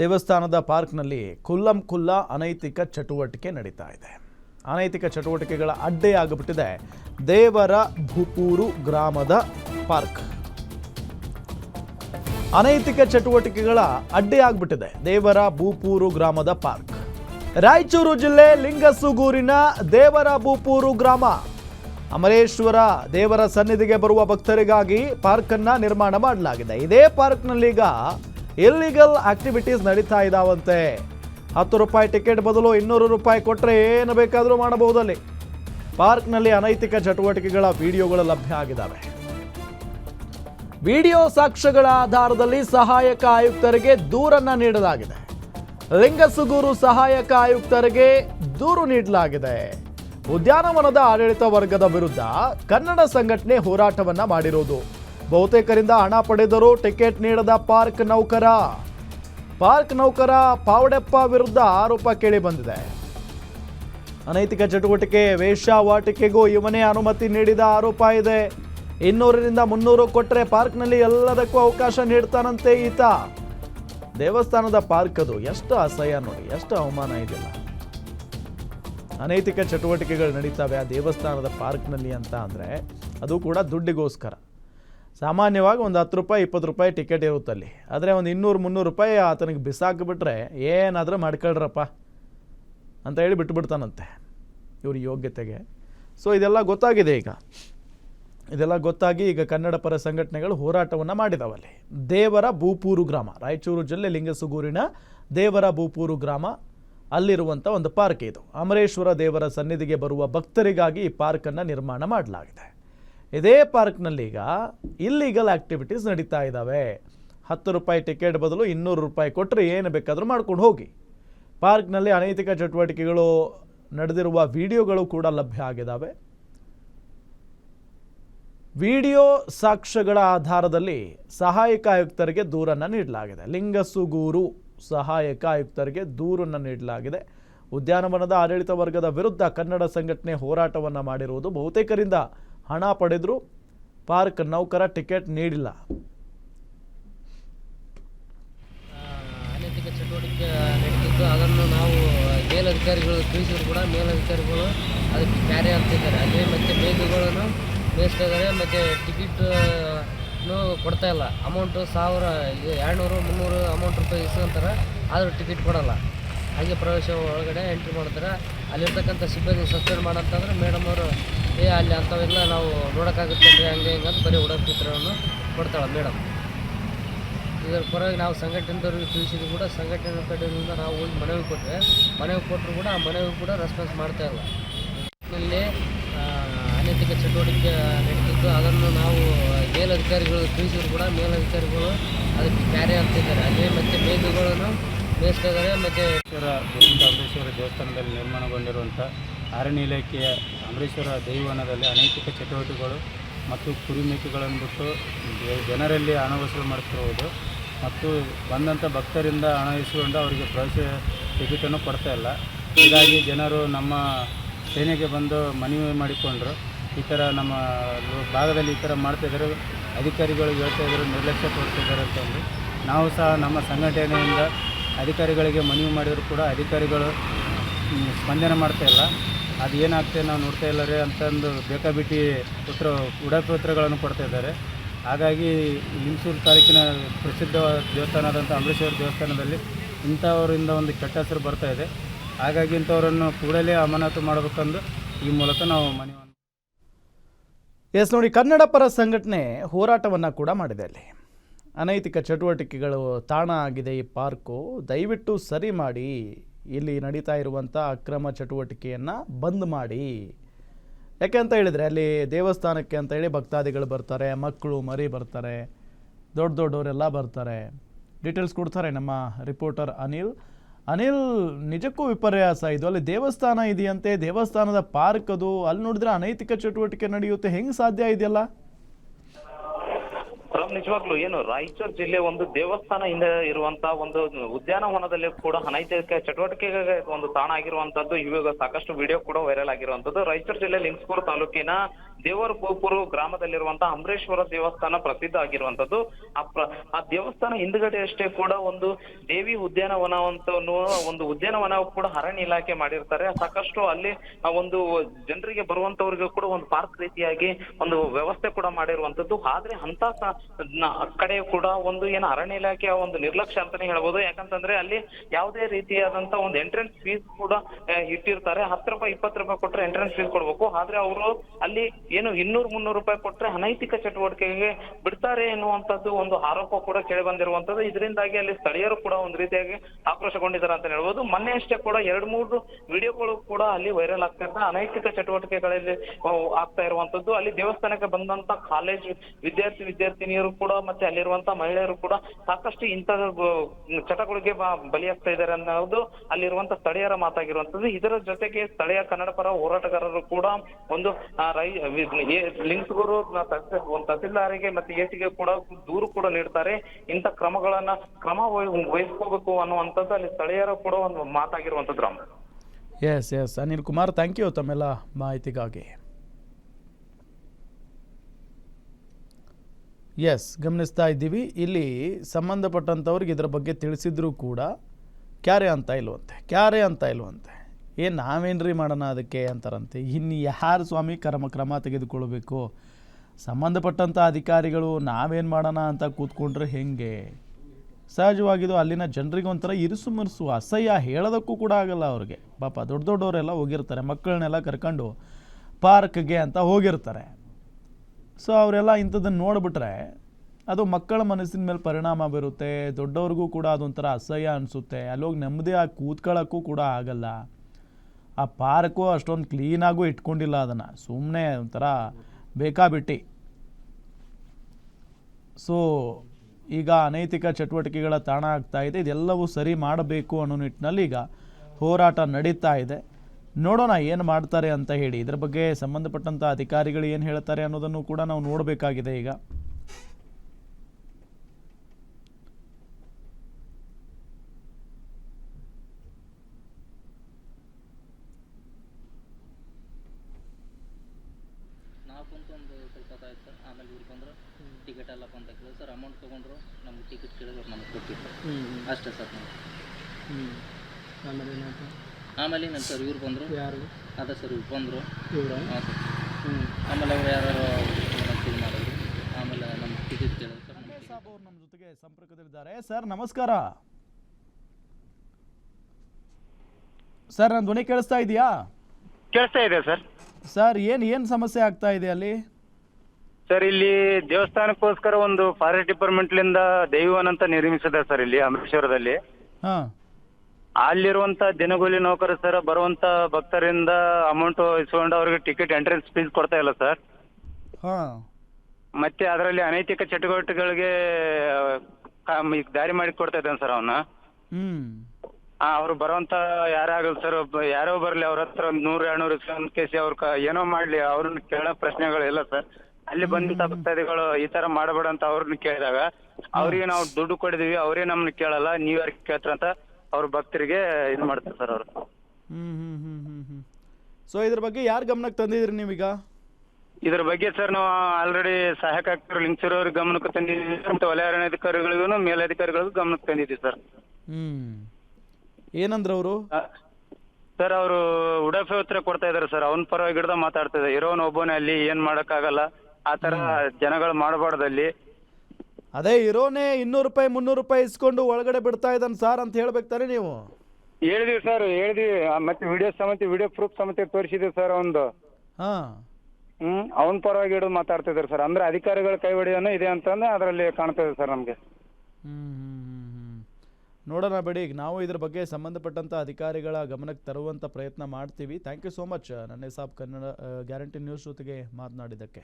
ದೇವಸ್ಥಾನದ ಪಾರ್ಕ್ನಲ್ಲಿ ಕುಲ್ಲಂ ಕುಲ್ಲ ಅನೈತಿಕ ಚಟುವಟಿಕೆ ನಡೀತಾ ಇದೆ. ಅನೈತಿಕ ಚಟುವಟಿಕೆಗಳ ಅಡ್ಡೆಯಾಗಿಬಿಟ್ಟಿದೆ ದೇವರ ಭೂಪೂರು ಗ್ರಾಮದ ಪಾರ್ಕ್. ಅನೈತಿಕ ಚಟುವಟಿಕೆಗಳ ಅಡ್ಡೆಯಾಗ್ಬಿಟ್ಟಿದೆ ದೇವರ ಭೂಪೂರು ಗ್ರಾಮದ ಪಾರ್ಕ್. ರಾಯಚೂರು ಜಿಲ್ಲೆ ಲಿಂಗಸುಗೂರಿನ ದೇವರ ಭೂಪೂರು ಗ್ರಾಮ. ಅಮರೇಶ್ವರ ದೇವರ ಸನ್ನಿಧಿಗೆ ಬರುವ ಭಕ್ತರಿಗಾಗಿ ಪಾರ್ಕನ್ನು ನಿರ್ಮಾಣ ಮಾಡಲಾಗಿದೆ. ಇದೇ ಪಾರ್ಕ್ನಲ್ಲೀಗ ಇಲ್ಲಿಗಲ್ ಆಕ್ಟಿವಿಟೀಸ್ ನಡೀತಾ ಇದಾವಂತೆ. ಹತ್ತು ರೂಪಾಯಿ ಟಿಕೆಟ್ ಬದಲು ಇನ್ನೂರು ರೂಪಾಯಿ ಕೊಟ್ಟರೆ ಏನು ಬೇಕಾದರೂ ಮಾಡಬಹುದಲ್ಲಿ. ಪಾರ್ಕ್ನಲ್ಲಿ ಅನೈತಿಕ ಚಟುವಟಿಕೆಗಳ ವಿಡಿಯೋಗಳು ಲಭ್ಯ ಆಗಿದ್ದಾವೆ. ವಿಡಿಯೋ ಸಾಕ್ಷ್ಯಗಳ ಆಧಾರದಲ್ಲಿ ಸಹಾಯಕ ಆಯುಕ್ತರಿಗೆ ದೂರನ್ನ ನೀಡಲಾಗಿದೆ. ಲಿಂಗಸುಗೂರು ಸಹಾಯಕ ಆಯುಕ್ತರಿಗೆ ದೂರು ನೀಡಲಾಗಿದೆ. ಉದ್ಯಾನವನದ ಆಡಳಿತ ವರ್ಗದ ವಿರುದ್ಧ ಕನ್ನಡ ಸಂಘಟನೆ ಹೋರಾಟವನ್ನ ಮಾಡಿರುವುದು ಬಹುತೇಕರಿಂದ ಹಣ ಪಡೆದರೂ ಟಿಕೆಟ್ ನೀಡದ ಪಾರ್ಕ್ ನೌಕರ. ಪಾರ್ಕ್ ನೌಕರ ಪಾವಡೆಪ್ಪ ವಿರುದ್ಧ ಆರೋಪ ಕೇಳಿ ಬಂದಿದೆ. ಅನೈತಿಕ ಚಟುವಟಿಕೆ ವೇಶ್ಯಾವಾಟಿಕೆಗೂ ಇವನೇ ಅನುಮತಿ ನೀಡಿದ ಆರೋಪ ಇದೆ. ಇನ್ನೂರರಿಂದ ಮುನ್ನೂರು ಕೊಟ್ಟರೆ ಪಾರ್ಕ್ನಲ್ಲಿ ಎಲ್ಲದಕ್ಕೂ ಅವಕಾಶ ನೀಡ್ತಾನಂತೆ ಈತ. ದೇವಸ್ಥಾನದ ಪಾರ್ಕ್ ಅದು. ಎಷ್ಟು ಅಸಹ್ಯ ನೋಡಿ, ಎಷ್ಟು ಅವಮಾನ ಇದೆಯಲ್ಲ ಅನೈತಿಕ ಚಟುವಟಿಕೆಗಳು ನಡೀತವೆ ಆ ದೇವಸ್ಥಾನದ ಪಾರ್ಕ್ನಲ್ಲಿ ಅಂತ ಅಂದರೆ ಅದು ಕೂಡ ದುಡ್ಡಿಗೋಸ್ಕರ. ಸಾಮಾನ್ಯವಾಗಿ ಒಂದು ಹತ್ತು ರೂಪಾಯಿ, ಇಪ್ಪತ್ತು ರೂಪಾಯಿ ಟಿಕೆಟ್ ಇರುತ್ತಲ್ಲಿ. ಆದರೆ ಒಂದು ಇನ್ನೂರು, ಮುನ್ನೂರು ರೂಪಾಯಿ ಆತನಿಗೆ ಬಿಸಾಕಿಬಿಟ್ರೆ ಏನಾದರೂ ಮಾಡ್ಕೊಳ್ರಪ್ಪ ಅಂತ ಹೇಳಿ ಬಿಟ್ಬಿಡ್ತಾನಂತೆ ಇವ್ರ ಯೋಗ್ಯತೆಗೆ. ಸೊ ಇದೆಲ್ಲ ಗೊತ್ತಾಗಿದೆ ಈಗ. ಇದೆಲ್ಲ ಗೊತ್ತಾಗಿ ಈಗ ಕನ್ನಡ ಪರ ಸಂಘಟನೆಗಳು ಹೋರಾಟವನ್ನು ಮಾಡಿದಾವಲ್ಲಿ. ದೇವರ ಭೂಪೂರು ಗ್ರಾಮ, ರಾಯಚೂರು ಜಿಲ್ಲೆ ಲಿಂಗಸುಗೂರಿನ ದೇವರ ಭೂಪೂರು ಗ್ರಾಮ ಅಲ್ಲಿರುವಂಥ ಒಂದು ಪಾರ್ಕ್ ಇದು. ಅಮರೇಶ್ವರ ದೇವರ ಸನ್ನಿಧಿಗೆ ಬರುವ ಭಕ್ತರಿಗಾಗಿ ಈ ಪಾರ್ಕನ್ನು ನಿರ್ಮಾಣ ಮಾಡಲಾಗಿದೆ. ಇದೇ ಪಾರ್ಕ್ನಲ್ಲೀಗ ಇಲ್ಲಿಗಲ್ ಆಕ್ಟಿವಿಟೀಸ್ ನಡೀತಾ ಇದ್ದಾವೆ ಹತ್ತು ರೂಪಾಯಿ ಟಿಕೆಟ್ ಬದಲು ಇನ್ನೂರು ರೂಪಾಯಿ ಕೊಟ್ಟರೆ ಏನು ಬೇಕಾದರೂ ಮಾಡ್ಕೊಂಡು ಹೋಗಿ. ಪಾರ್ಕ್ನಲ್ಲಿ ಅನೈತಿಕ ಚಟುವಟಿಕೆಗಳು ನಡೆದಿರುವ ವಿಡಿಯೋಗಳು ಕೂಡ ಲಭ್ಯ ಆಗಿದ್ದಾವೆ ವಿಡಿಯೋ ಸಾಕ್ಷ್ಯಗಳ ಆಧಾರದಲ್ಲಿ ಸಹಾಯಕ ಆಯುಕ್ತರಿಗೆ ದೂರನ್ನು ನೀಡಲಾಗಿದೆ. ಲಿಂಗಸುಗೂರು ಸಹಾಯಕ ಆಯುಕ್ತರಿಗೆ ದೂರನ್ನು ನೀಡಲಾಗಿದೆ. ಉದ್ಯಾನವನದ ಆಡಳಿತ ವರ್ಗದ ವಿರುದ್ಧ ಕನ್ನಡ ಸಂಘಟನೆ ಹೋರಾಟವನ್ನು ಮಾಡಿರುವುದು ಬಹುತೇಕರಿಂದ ಹಣ ಪಡೆದರು ಪಾರ್ಕ್ ನೌಕರ ಟಿಕೆಟ್ ನೀಡಿಲ್ಲ. ಅನೈತಿಕ ಚಟುವಟಿಕೆ ನಡೀತಿದ್ದು ಅದನ್ನು ನಾವು ಮೇಲಧಿಕಾರಿಗಳು ತಿಳಿಸಿದ್ರು ಕೂಡ ಮೇಲಧಿಕಾರಿಗಳು ಅದಕ್ಕೆ ಕ್ಯಾರಿ ಆಗ್ತಿದ್ದಾರೆ. ಅದೇ ಮತ್ತೆ ಬೇಗಗಳನ್ನು ಮೇಯಿಸ್ತಾ ಇದ್ದಾರೆ ಮತ್ತು ಟಿಕೆಟ್ ಕೊಡ್ತಾ ಇಲ್ಲ. ಅಮೌಂಟು ಸಾವಿರ ಎರಡುನೂರು, ಮುನ್ನೂರು ಅಮೌಂಟ್ ರೂಪಾಯಿ ಇಸ್ಕೊಂತಾರೆ. ಆದರೂ ಟಿಕೆಟ್ ಕೊಡಲ್ಲ. ಹಾಗೆ ಪ್ರವೇಶ ಒಳಗಡೆ ಎಂಟ್ರಿ ಮಾಡ್ತಾರೆ. ಅಲ್ಲಿರ್ತಕ್ಕಂಥ ಸಿಬ್ಬಂದಿ ಸಸ್ಪೆಂಡ್ ಮಾಡಂತಂದ್ರೆ ಮೇಡಮ್ ಅವರು ಏ, ಅಲ್ಲಿ ಅಂಥವೆಲ್ಲ ನಾವು ನೋಡೋಕ್ಕಾಗುತ್ತೆ ಅಂದರೆ ಹಂಗೆ ಹಿಂಗೆ ಅಂತ ಬರೀ ಉಡೋ ಚಿತ್ರವನ್ನು ಕೊಡ್ತಾಳೆ ಮೇಡಮ್. ಇದರ ಪರವಾಗಿ ನಾವು ಸಂಘಟನೆದವ್ರಿಗೆ ತಿಳಿಸಿದ್ರು ಕೂಡ ಸಂಘಟನೆ ಕಡೆಯಿಂದ ನಾವು ಹೋಗಿ ಮನವಿ ಕೊಟ್ಟರೆ ಮನವಿ ಕೊಟ್ಟರು ಕೂಡ ಆ ಮನವಿ ಕೂಡ ರೆಸ್ಪಾನ್ಸ್ ಮಾಡ್ತಾ ಇಲ್ಲ. ಇಲ್ಲಿ ಅನೈತಿಕ ಚಟುವಟಿಕೆ ನಡೀತಿದ್ದು ಅದನ್ನು ನಾವು ಮೇಲಧಿಕಾರಿಗಳು ತಿಳಿಸಿದ್ರು ಕೂಡ ಮೇಲಧಿಕಾರಿಗಳು ಅದಕ್ಕೆ ಕ್ಯಾರೆ ಆಗ್ತಿದ್ದಾರೆ ಅದೇ ಮತ್ತು ಬೇಗಗಳನ್ನು ಬೇಯಿಸ್ತಾ ಇದ್ದಾರೆ, ಮತ್ತು ದೇವಸ್ಥಾನದಲ್ಲಿ ನಿರ್ಮಾಣಗೊಂಡಿರುವಂಥ ಅರಣ್ಯ ಇಲಾಖೆಯ ಅಮರೇಶ್ವರ ದೈವಾನದಲ್ಲಿ ಅನೈತಿಕ ಚಟುವಟಿಕೆಗಳು ಮತ್ತು ಕುರಿಮೇಕೆಗಳನ್ನು ಬಿಟ್ಟು ಜನರಲ್ಲಿ ಹಣ ವಸೂಲು ಮಾಡುತ್ತಿರುವುದು ಮತ್ತು ಬಂದಂಥ ಭಕ್ತರಿಂದ ಹಣ ಇಸ್ಕೊಂಡು ಅವರಿಗೆ ಪ್ರವೇಶ ಟಿಕೆಟನ್ನು ಕೊಡ್ತಾ ಇಲ್ಲ. ಹೀಗಾಗಿ ಜನರು ನಮ್ಮ ಸೇನೆಗೆ ಬಂದು ಮನವಿ ಮಾಡಿಕೊಂಡರು. ಈ ಥರ ನಮ್ಮ ಭಾಗದಲ್ಲಿ ಈ ಥರ ಮಾಡ್ತಾಯಿದ್ದಾರೆ ಅಧಿಕಾರಿಗಳು ಹೇಳ್ತಾ ಇದ್ದರು, ನಿರ್ಲಕ್ಷ್ಯ ತೋರ್ತಿದ್ದಾರೆ ಅಂತಂದು ನಾವು ಸಹ ನಮ್ಮ ಸಂಘಟನೆಯಿಂದ ಅಧಿಕಾರಿಗಳಿಗೆ ಮನವಿ ಮಾಡಿದರೂ ಕೂಡ ಅಧಿಕಾರಿಗಳು ಸ್ಪಂದನೆ ಮಾಡ್ತಾ ಇಲ್ಲ. ಅದು ಏನಾಗ್ತದೆ ನಾವು ನೋಡ್ತಾ ಇಲ್ಲ ರೀ ಅಂತಂದು ಬೇಕಾಬಿಟ್ಟಿ ಉತ್ತರ ಉಡಾಪಿ ಉತ್ತರಗಳನ್ನು ಕೊಡ್ತಾ ಇದ್ದಾರೆ. ಹಾಗಾಗಿ ಲಿಂಗಸೂರು ತಾಲೂಕಿನ ಪ್ರಸಿದ್ಧ ದೇವಸ್ಥಾನದಂಥ ಅಮೃತೇಶ್ವರ ದೇವಸ್ಥಾನದಲ್ಲಿ ಇಂಥವರಿಂದ ಒಂದು ಕೆಟ್ಟ ಹೆಸರು ಬರ್ತಾ ಇದೆ. ಹಾಗಾಗಿ ಇಂಥವರನ್ನು ಕೂಡಲೇ ಅಮಾನತು ಮಾಡಬೇಕಂದು ಈ ಮೂಲಕ ನಾವು ಮನವಿ ಎಸ್, ನೋಡಿ, ಕನ್ನಡ ಪರ ಸಂಘಟನೆ ಹೋರಾಟವನ್ನು ಕೂಡ ಮಾಡಿದೆ ಅಲ್ಲಿ. ಅನೈತಿಕ ಚಟುವಟಿಕೆಗಳು ತಾಣ ಆಗಿದೆ ಈ ಪಾರ್ಕು. ದಯವಿಟ್ಟು ಸರಿ ಮಾಡಿ. ಇಲ್ಲಿ ನಡೀತಾ ಇರುವಂಥ ಅಕ್ರಮ ಚಟುವಟಿಕೆಯನ್ನು ಬಂದ್ ಮಾಡಿ. ಯಾಕೆ ಅಂತ ಹೇಳಿದರೆ ಅಲ್ಲಿ ದೇವಸ್ಥಾನಕ್ಕೆ ಅಂತ ಹೇಳಿ ಭಕ್ತಾದಿಗಳು ಬರ್ತಾರೆ, ಮಕ್ಕಳು ಮರಿ ಬರ್ತಾರೆ, ದೊಡ್ಡ ದೊಡ್ಡವರೆಲ್ಲ ಬರ್ತಾರೆ. ಡೀಟೇಲ್ಸ್ ಕೊಡ್ತಾರೆ ನಮ್ಮ ರಿಪೋರ್ಟರ್ ಅನಿಲ್. ಅನಿಲ್, ನಿಜಕ್ಕೂ ವಿಪರ್ಯಾಸ ಇದು. ಅಲ್ಲಿ ದೇವಸ್ಥಾನ ಇದೆಯಂತೆ, ದೇವಸ್ಥಾನದ ಪಾರ್ಕ್ ಅದು. ಅಲ್ಲಿ ನೋಡಿದ್ರೆ ಅನೈತಿಕ ಚಟುವಟಿಕೆ ನಡೆಯುತ್ತೆ. ಹೆಂಗೆ ಸಾಧ್ಯ ಇದೆಯಲ್ಲ? ರಾಮ್, ನಿಜವಾಗ್ಲು ಏನು, ರಾಯಚೂರು ಜಿಲ್ಲೆ ಒಂದು ದೇವಸ್ಥಾನ ಹಿಂದೆ ಇರುವಂತ ಒಂದು ಉದ್ಯಾನವನದಲ್ಲಿ ಕೂಡ ಅನೈತಿಕ ಚಟುವಟಿಕೆಗೆ ಒಂದು ತಾಣ ಆಗಿರುವಂತದ್ದು ಇವಾಗ ಸಾಕಷ್ಟು ವಿಡಿಯೋ ಕೂಡ ವೈರಲ್ ಆಗಿರುವಂತದ್ದು. ರಾಯಚೂರು ಜಿಲ್ಲೆ ಲಿಂಗ್ಸ್ಪುರ್ ತಾಲೂಕಿನ ದೇವರ ಗೋಪುರ ಗ್ರಾಮದಲ್ಲಿರುವಂತಹ ಅಮರೇಶ್ವರ ದೇವಸ್ಥಾನ ಪ್ರಸಿದ್ಧ ಆಗಿರುವಂತದ್ದು. ಆ ಆ ದೇವಸ್ಥಾನ ಹಿಂದ್ಗಡೆ ಅಷ್ಟೇ ಕೂಡ ಒಂದು ದೇವಿ ಉದ್ಯಾನವನ ಅಂತ ಒಂದು ಉದ್ಯಾನವನ ಕೂಡ ಅರಣ್ಯ ಇಲಾಖೆ ಮಾಡಿರ್ತಾರೆ. ಸಾಕಷ್ಟು ಅಲ್ಲಿ ಒಂದು ಜನರಿಗೆ ಬರುವಂತವ್ರಿಗೂ ಕೂಡ ಒಂದು ಪಾರ್ಕ್ ರೀತಿಯಾಗಿ ಒಂದು ವ್ಯವಸ್ಥೆ ಕೂಡ ಮಾಡಿರುವಂತದ್ದು. ಆದ್ರೆ ಅಂತ ಕಡೆ ಕೂಡ ಒಂದು ಏನು ಅರಣ್ಯ ಇಲಾಖೆಯ ಒಂದು ನಿರ್ಲಕ್ಷ್ಯ ಅಂತಾನೆ ಹೇಳ್ಬೋದು. ಯಾಕಂತಂದ್ರೆ ಅಲ್ಲಿ ಯಾವುದೇ ರೀತಿಯಾದಂತ ಒಂದು ಎಂಟ್ರೆನ್ಸ್ ಫೀಸ್ ಕೂಡ ಇಟ್ಟಿರ್ತಾರೆ. ಹತ್ತು ರೂಪಾಯಿ, ಇಪ್ಪತ್ತು ರೂಪಾಯಿ ಕೊಟ್ರೆ ಎಂಟ್ರೆನ್ಸ್ ಫೀಸ್ ಕೊಡ್ಬೇಕು. ಆದ್ರೆ ಅವರು ಅಲ್ಲಿ ಏನು ಇನ್ನೂರು, ಮುನ್ನೂರು ರೂಪಾಯಿ ಕೊಟ್ರೆ ಅನೈತಿಕ ಚಟುವಟಿಕೆಗೆ ಬಿಡ್ತಾರೆ ಎನ್ನುವಂತದ್ದು ಒಂದು ಆರೋಪ ಕೂಡ ಕೇಳಿ ಬಂದಿರುವಂತದ್ದು ಇದರಿಂದಾಗಿ ಅಲ್ಲಿ ಸ್ಥಳೀಯರು ಕೂಡ ಒಂದು ರೀತಿಯಾಗಿ ಆಕ್ರೋಶಗೊಂಡಿದ್ದಾರೆ ಅಂತ ಹೇಳ್ಬೋದು. ಮೊನ್ನೆ ಅಷ್ಟೇ ಕೂಡ ಎರಡ್, ಮೂರು ವಿಡಿಯೋಗಳು ಕೂಡ ಅಲ್ಲಿ ವೈರಲ್ ಆಗ್ತಾ ಅನೈತಿಕ ಚಟುವಟಿಕೆಗಳಲ್ಲಿ ಆಗ್ತಾ ಇರುವಂತದ್ದು ಅಲ್ಲಿ ದೇವಸ್ಥಾನಕ್ಕೆ ಬಂದಂತ ಕಾಲೇಜ್ ವಿದ್ಯಾರ್ಥಿ ವಿದ್ಯಾರ್ಥಿನಿಯರು ಕೂಡ ಮತ್ತೆ ಅಲ್ಲಿರುವಂತ ಮಹಿಳೆಯರು ಕೂಡ ಸಾಕಷ್ಟು ಇಂಥ ಚಟಗಳಿಗೆ ಬಲಿಯಾಗ್ತಾ ಇದ್ದಾರೆ ಅನ್ನೋದು ಅಲ್ಲಿರುವಂತ ಸ್ಥಳೀಯರ ಮಾತಾಗಿರುವಂತದ್ದು ಇದರ ಜೊತೆಗೆ ಸ್ಥಳೀಯ ಕನ್ನಡ ಪರ ಹೋರಾಟಗಾರರು ಕೂಡ ಒಂದು ರೈ ಒಂದು ತಹಸೀಲ್ದಾರಿಗೆ ಮತ್ತೆ ಎಸಿಗೆ ಕೂಡ ದೂರು ಕೂಡ ನೀಡ್ತಾರೆ. ಇಂಥ ಕ್ರಮಗಳನ್ನ ಕ್ರಮ ವಹಿ- ವಹಿಸ್ಕೋಬೇಕು ಅನ್ನುವಂಥದ್ದು ಅಲ್ಲಿ ಸ್ಥಳೀಯರ ಕೂಡ ಒಂದು ಮಾತಾಗಿರುವಂತದ್ದು Ram. S S Anil Kumar thank you ತಮ್ಮೆಲ್ಲ ಮಾಹಿತಿಗಾಗಿ. ಎಸ್ ಗಮನಿಸ್ತಾ ಇದ್ದೀವಿ. ಇಲ್ಲಿ ಸಂಬಂಧಪಟ್ಟಂಥವ್ರಿಗೆ ಇದರ ಬಗ್ಗೆ ತಿಳಿಸಿದ್ರೂ ಕೂಡ ಕ್ಯಾರೆ ಅಂತ ಇಲ್ವಂತೆ, ಕ್ಯಾರೆ ಅಂತ ಇಲ್ವಂತೆ. ಏನು ನಾವೇನ್ರಿ ಮಾಡೋಣ ಅದಕ್ಕೆ ಅಂತಾರಂತೆ. ಇನ್ನು ಯಾರು ಸ್ವಾಮಿ ಕ್ರಮ ಕ್ರಮ ತೆಗೆದುಕೊಳ್ಬೇಕು? ಸಂಬಂಧಪಟ್ಟಂಥ ಅಧಿಕಾರಿಗಳು ನಾವೇನು ಮಾಡೋಣ ಅಂತ ಕೂತ್ಕೊಂಡ್ರೆ ಹೆಂಗೆ? ಸಹಜವಾಗಿದ್ದು ಅಲ್ಲಿನ ಜನರಿಗೆ ಒಂಥರ ಇರಿಸು ಮುರುಸು, ಅಸಹ್ಯ ಹೇಳೋದಕ್ಕೂ ಕೂಡ ಆಗಲ್ಲ ಅವ್ರಿಗೆ. ಪಾಪ ದೊಡ್ಡ ದೊಡ್ಡವರೆಲ್ಲ ಹೋಗಿರ್ತಾರೆ, ಮಕ್ಕಳನ್ನೆಲ್ಲ ಕರ್ಕೊಂಡು ಪಾರ್ಕ್ಗೆ ಅಂತ ಹೋಗಿರ್ತಾರೆ. ಸೊ ಅವರೆಲ್ಲ ಇಂಥದ್ದನ್ನು ನೋಡಿಬಿಟ್ರೆ ಅದು ಮಕ್ಕಳ ಮನಸ್ಸಿನ ಮೇಲೆ ಪರಿಣಾಮ ಬೀರುತ್ತೆ, ದೊಡ್ಡವ್ರಿಗೂ ಕೂಡ ಅದೊಂಥರ ಅಸಹ್ಯ ಅನಿಸುತ್ತೆ, ಅಲ್ಲೋಗಿ ನೆಮ್ಮದಿಯಾಗಿ ಕೂತ್ಕೊಳ್ಳೋಕ್ಕೂ ಕೂಡ ಆಗಲ್ಲ. ಆ ಪಾರ್ಕು ಅಷ್ಟೊಂದು ಕ್ಲೀನಾಗೂ ಇಟ್ಕೊಂಡಿಲ್ಲ ಅದನ್ನು ಸುಮ್ಮನೆ ಒಂಥರ ಬೇಕಾಬಿಟ್ಟಿ. ಸೊ, ಈಗ ಅನೈತಿಕ ಚಟುವಟಿಕೆಗಳ ತಾಣ ಆಗ್ತಾ ಇದೆ, ಇದೆಲ್ಲವೂ ಸರಿ ಮಾಡಬೇಕು ಅನ್ನೋ ನಿಟ್ಟಿನಲ್ಲಿ ಈಗ ಹೋರಾಟ ನಡೀತಾ ಇದೆ. ನೋಡೋಣ ಏನು ಮಾಡ್ತಾರೆ ಅಂತ ಹೇಳಿ. ಇದ್ರ ಬಗ್ಗೆ ಸಂಬಂಧಪಟ್ಟಂಥ ಅಧಿಕಾರಿಗಳು ಏನು ಹೇಳ್ತಾರೆ ಅನ್ನೋದನ್ನು ಕೂಡ ನಾವು ನೋಡಬೇಕಾಗಿದೆ ಈಗ. ನಾವು ಕುಂತು ಒಂದು ಸ್ವಲ್ಪ ಸರ್. ಆಮೇಲೆ ಇವ್ರು ಬಂದರು. ಟಿಕೆಟ್ ಎಲ್ಲ ಸರ್ ಅಮೌಂಟ್ ತೊಗೊಂಡ್ರು. ನಮ್ಗೆ ಟಿಕೆಟ್ ಕೇಳಿದ್ರು ನಮ್ಗೆ ಕೊಟ್ಟಿತ್ತು ಅಷ್ಟೇ ಸರ್ ಹ್ಞೂ ಆಮೇಲೆ ಏನಾಯ್ತು? ಆಮೇಲೆ ನನ್ನ ಸರ್ ಇವ್ರು ಬಂದರು. ಯಾರು? ಅದೇ ಸರ್ ಇವ್ರು ಬಂದರು. ಇವರು? ಹಾಂ ಸರ್. ಆಮೇಲೆ ಅವ್ರು ಯಾರು ಇದು ಮಾಡಿದ್ರು. ಆಮೇಲೆ ನಮ್ಮ ಟಿಕೆಟ್ ಕೇಳಿದ್ರು ಸರ್. ನಮ್ಗೆ ಸಾಬ್ ಅವರು ನಮ್ಮ ಜೊತೆಗೆ ಸಂಪರ್ಕದಲ್ಲಿದ್ದಾರೆ. ಸರ್ ನಮಸ್ಕಾರ. ಸರ್ ನನ್ನ ಧ್ವನಿ ಕೇಳಿಸ್ತಾ ಇದೆಯಾ? ಕೇಳಿಸ್ತಾ ಇದೆ ಸರ್. ಸರ್ ಏನು ಏನು ಸಮಸ್ಯೆ ಆಗ್ತಾ ಇದೆ ಅಲ್ಲಿ? ಸರ್ ಇಲ್ಲಿ ದೇವಸ್ಥಾನಕ್ಕೋಸ್ಕರ ಒಂದು ಫಾರೆಸ್ಟ್ ಡಿಪಾರ್ಟ್ಮೆಂಟ್ಲಿಂದ ದೈವನ್ ಅಂತ ನಿರ್ಮಿಸಿದೆ ಸರ್ ಇಲ್ಲಿ ಅಮರೇಶ್ವರದಲ್ಲಿ. ಹಾಂ. ಅಲ್ಲಿರುವಂತ ದಿನಗೂಲಿ ನೌಕರ ಸರ್ ಬರುವಂತ ಭಕ್ತರಿಂದ ಅಮೌಂಟ್ ಇಸ್ಕೊಂಡು ಅವ್ರಿಗೆ ಟಿಕೆಟ್ ಎಂಟ್ರೆನ್ಸ್ ಫೀಸ್ ಕೊಡ್ತಾ ಇಲ್ಲ ಸರ್. ಹಾಂ. ಮತ್ತೆ ಅದರಲ್ಲಿ ಅನೈತಿಕ ಚಟುವಟಿಕೆಗಳಿಗೆ ದಾರಿ ಮಾಡಿ ಕೊಡ್ತಾ ಇದ್ದಾನೆ ಸರ್ ಅವನ್ನ ಆ ಅವ್ರು ಬರುವಂತ ಯಾರೇ ಆಗಲ್ಲ ಸರ್ ಒಬ್ಬ ಯಾರೋ ಬರಲಿ ಅವ್ರ ಹತ್ರ ಒಂದ್ ನೂರು ಎರಡ್ನೂರು ಇಸ್ಕೊಂಡ್ ಕೇಸಿ ಅವ್ರ ಕ- ಏನೋ ಮಾಡ್ಲಿ ಅವ್ರನ್ನ ಕೇಳೋ ಪ್ರಶ್ನೆಗಳಿಲ್ಲ ಸರ್. ಅಲ್ಲಿ ಬಂದಂತ ಭಕ್ತಾದಿಗಳು ಈ ತರ ಮಾಡಬೇಡ ಅಂತ ಅವ್ರನ್ನ ಕೇಳಿದಾಗ ಅವ್ರಿಗೆ ನಾವು ದುಡ್ಡು ಕೊಡಿದೀವಿ ಅವರೇ ನಮ್ನ ಕೇಳಲ್ಲ ನೀವ್ ಯಾರು ಕೇಳ್ತಾರ ಅಂತ ಅವ್ರ ಭಕ್ತರಿಗೆ ಇದು ಮಾಡ್ತಾರೆ ಸರ್ ಅವರು. ಸೊ ಇದ್ರ ಬಗ್ಗೆ ಯಾರು ಗಮನಕ್ಕೆ ತಂದಿದ್ರಿ ನೀವೀಗ? ಇದ್ರ ಬಗ್ಗೆ ಸರ್ ನಾವು ಆಲ್ರೆಡಿ ಸಹಾಯಕ ಆಯುಕ್ತರು ಲಿಂಗಸೂರು ಗಮನಕ್ಕೆ ತಂದಿದ್ದೀವಿ ಮತ್ತೆ ವಲಯ ಅರಣ್ಯಾಧಿಕಾರಿಗಳಿಗೂ ಮೇಲಧಿಕಾರಿಗಳಿಗೂ ಗಮನಕ್ಕೆ ತಂದಿದ್ದೀವಿ ಸರ್. ಹ್ಮ್. ಏನಂದ್ರೆ ಅವರು? ಸರ್ ಅವರು ಉಡಾಫೆ ಉತ್ತರ ಕೊಡ್ತಾ ಇದಾರೆ ಸರ್. ಅವನ ಪರವಾಗಿ ಹಿಡ್ದ ಮಾತಾಡ್ತಾ ಇದ್ದಾರೆ ಇರೋನ್ ಒಬ್ಬನೇ ಅಲ್ಲಿ ಏನ್ ಮಾಡಕ್ಕಾಗಲ್ಲ. ಆ ತರ ಜನಗಳು ಮಾಡಬಾರ್ದು ಅಲ್ಲಿ. ಅದೇ ಇರೋನೇ ಇನ್ನೂರು ರೂಪಾಯಿ ಮುನ್ನೂರು ರೂಪಾಯಿ ಇಸ್ಕೊಂಡು ಒಳಗಡೆ ಬಿಡ್ತಾ ಇದ್ದಾನೆ ಸರ್ ಅಂತ ಹೇಳ್ಬೇಕು ತಾನೆ ನೀವು? ಹೇಳಿದೀವಿ ಸರ್ ಹೇಳಿದೀವಿ. ಆ, ಮತ್ತೆ ವಿಡಿಯೋ ಸಮೇತ ವಿಡಿಯೋ ಪ್ರೂಫ್ ಸಮೇತ ತೋರಿಸಿದೀವಿ ಸರ್ ಒಂದು. ಹಾಂ. ಹ್ಮ್ ಅವನ ಪರವಾಗಿ ಹಿಡಿದು ಮಾತಾಡ್ತಿದ್ರು ಸರ್ ಅಂದ್ರೆ ಅಧಿಕಾರಿಗಳ ಕೈ ಹೊಡೆಯೋನು ಇದೆ ಅಂತಂದ್ರೆ ಅದರಲ್ಲಿ ಕಾಣ್ತದೆ ಸರ್ ನಮ್ಗೆ. ಹ್ಮ್, ಹ್ಮ್, ಹ್ಮ್, ಹ್ಮ್. ನೋಡೋಣ ಬಿಡಿ ಈಗ ನಾವು ಇದ್ರ ಬಗ್ಗೆ ಸಂಬಂಧಪಟ್ಟಂಥ ಅಧಿಕಾರಿಗಳ ಗಮನಕ್ಕೆ ತರುವಂಥ ಪ್ರಯತ್ನ ಮಾಡ್ತೀವಿ. ಥ್ಯಾಂಕ್ ಯು ಸೋ ಮಚ್ ನನ್ನ ಸಾಬ್ ಕನ್ನಡ ಗ್ಯಾರಂಟಿ ನ್ಯೂಸ್ ಜೊತೆಗೆ ಮಾತನಾಡಿದ್ದಕ್ಕೆ.